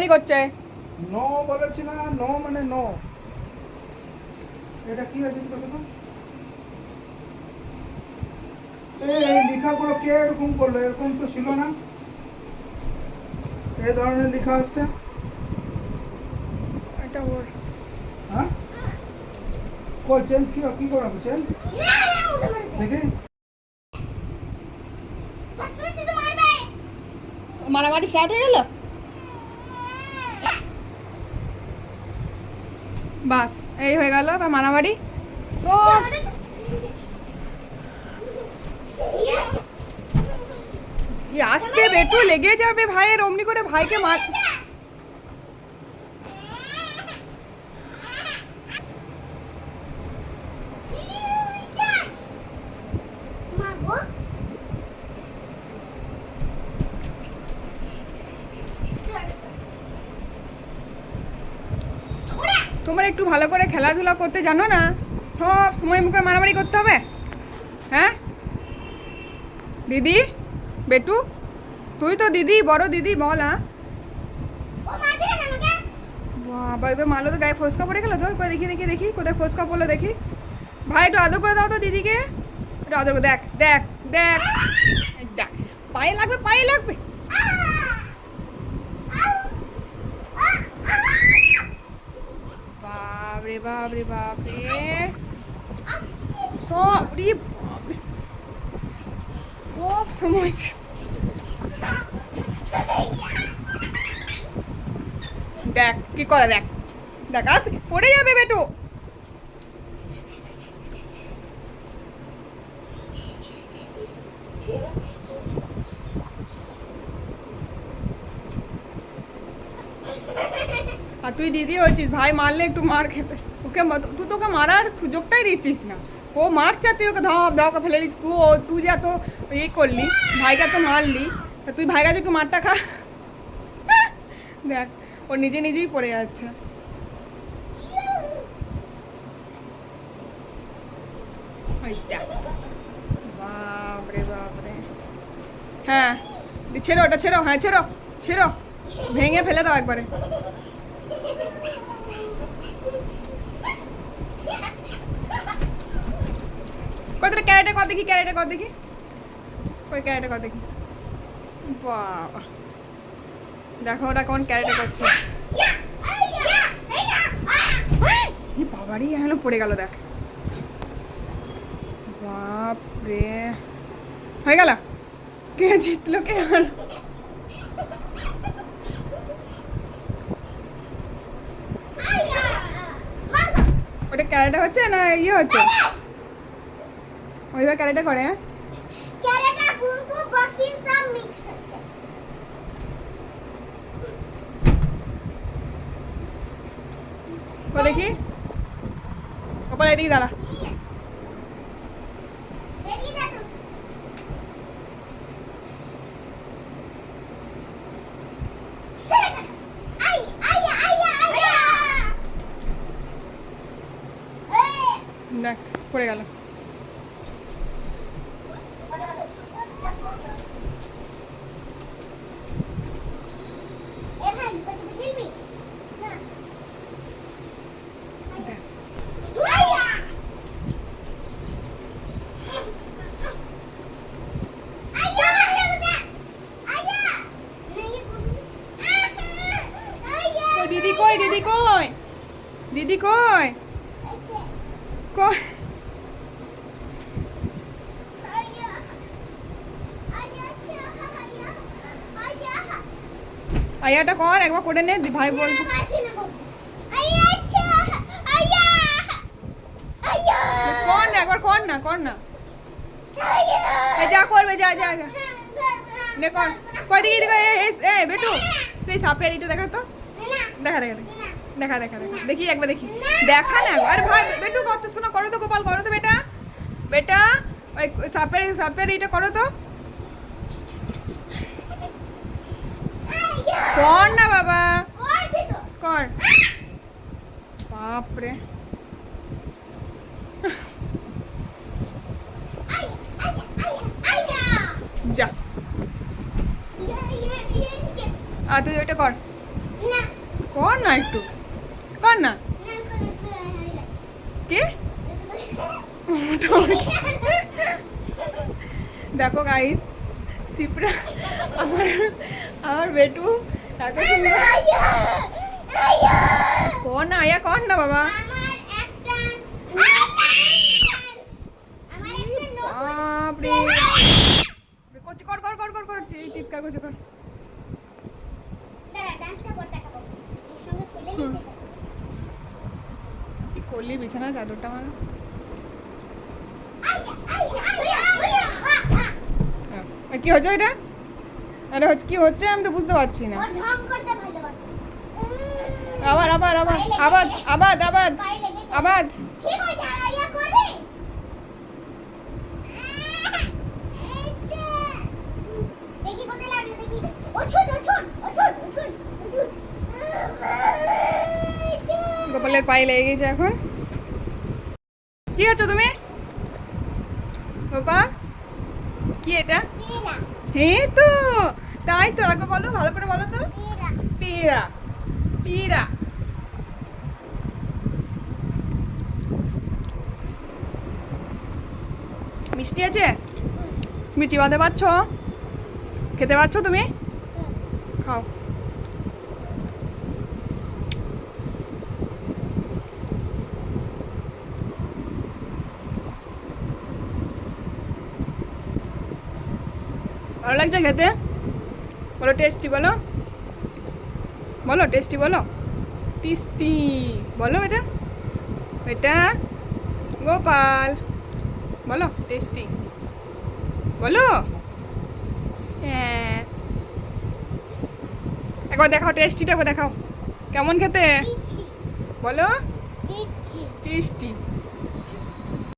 মারামারি করছে? নো বলেছি না নো মানে নো। এটা কি আছে দেখো তো এই এই লেখাগুলো কে এরকম করল? এরকম তো ছিল না। এই ধরনের লেখা আসছে। এটা ওর। হ্যাঁ? কই চেঞ্জ কি কি করাবো চেঞ্জ দেখি। মারামারি স্টার্ট হয়ে গেল? বাস, এই হয়ে গেল এবার মারামারি। তো এই আজকে বেটু লেগে যাবে ভাইয়ের, অমনি করে ভাইকে মার একটু ভালো করে খেলাধুলা করতে জানো না? সব সময় মুখে মারামারি করতে হবে? হ্যাঁ? দিদি? বেটু? তুই তো দিদি বড় দিদি বল হ্যাঁ? বাবা এবার মালো তো গায়ে ফোসকা পড়ে গেলো তোর দেখি দেখি দেখি কোথায় ফোসকা পড়ল দেখি। ভাই একটু আদর করে দাও তো দিদিকে। একটু আদর করে দেখ দেখ দেখ। দেখ পায়ে লাগবে পায়ে লাগবে। বাপরে বাপরে বাপরে। সব রে বাপরে। সব সময় দেখ, কি করে দেখ? দেখ আস পড়ে যাবে বেটু। আর তুই দিদি হয়েছিস ভাই, মারলে একটু মার খেতে। ওকে তুই তোকে মারার সুযোগটাই দিচ্ছিস না। ও মারছে তুই ওকে ধপ ধপ ফেলে দিচ্ছিস। তুই ও, তুই যা তো ইয়ে করলি, ভাইকে তো মারলি, তা তুই ভাই কাছে একটু মারটা খা। দেখ, ও নিজে নিজেই পড়ে যাচ্ছে। বাপরে বাপরে। হ্যাঁ ছেড়ো ওটা, ছেড়ো হ্যাঁ ছেড়ো ছেড়ো। ভেঙে ফেলে দাও একবারে। কতটা ক্যারেটে কর দেখি, ক্যারেটে কর দেখি। ওই ক্যারেটে কর দেখি। বাবা। দেখো ওটা কোন ক্যারেটে করছে। বাবারই এখনও পড়ে গেল, দেখ। বাপ রে হয়ে গেল? কে জিতলো, কে হারলো? ওটা ক্যারেটে হচ্ছে না ইয়ে হচ্ছে? ওইভাবে ক্যারেটে করে হ্যাঁ? ও দেখি। ওপরে এদিকে দাঁড়া। দেখ পড়ে গেল। দিদি কই দিদি কই? দিদি কই? কই? আয়াটা কর, একবার করে নে ভাই বলছে। কর না, একবার কর না কর না। যা করবে, যা যা যা। নে, কর। কই দিকে এ বেটু, সেই সাপের এটা দেখা তো। দেখা দেখা দেখা। দেখা দেখা, দেখি। একবার দেখি। দেখা না আরে ভাই, বেটু, কত শোনো, করো তো গোপাল, করো তো বেটা। বেটা, ওই সাপের সাপের এটা করো তো। কর না বাবা। কর। বাপরে। যা। আর তুই ওইটা কর। কর না একটু। কর না। কে? দেখো গাইস সিপরা আমার আমার বেটু এত কর না আয়া কর না বাবা। করছে কর কর কর কর কর চি- চিৎকার করছে কর। করলি, বিছানা, চাদরটা। আর কি হচ্ছে এটা আরে হচ্ছে, কি হচ্ছে আমি তো বুঝতে পারছি না আবার আবার আবার আবার আবার আবার আবার। গোপালের পায়ে লেগে গেছে এখন। কি হচ্ছে তুমি? গোপাল কি এটা? হ্যাঁ তো তাই তো আগে বলো ভালো করে বলো তো। পিরা পিরা মিষ্টি আছে? তুমি চিবাতে পারছ খেতে পারছ তুমি? খাও। ভালো লাগছে খেতে? বলো টেস্টি বলো। বলো টেস্টি বলো। টেস্টি বলো এটা। এটা গোপাল। বলো টেস্টি বলো। হ্যাঁ। একবার দেখাও টেস্টিটা দেখাও। কেমন খেতে? বলো। টেস্টি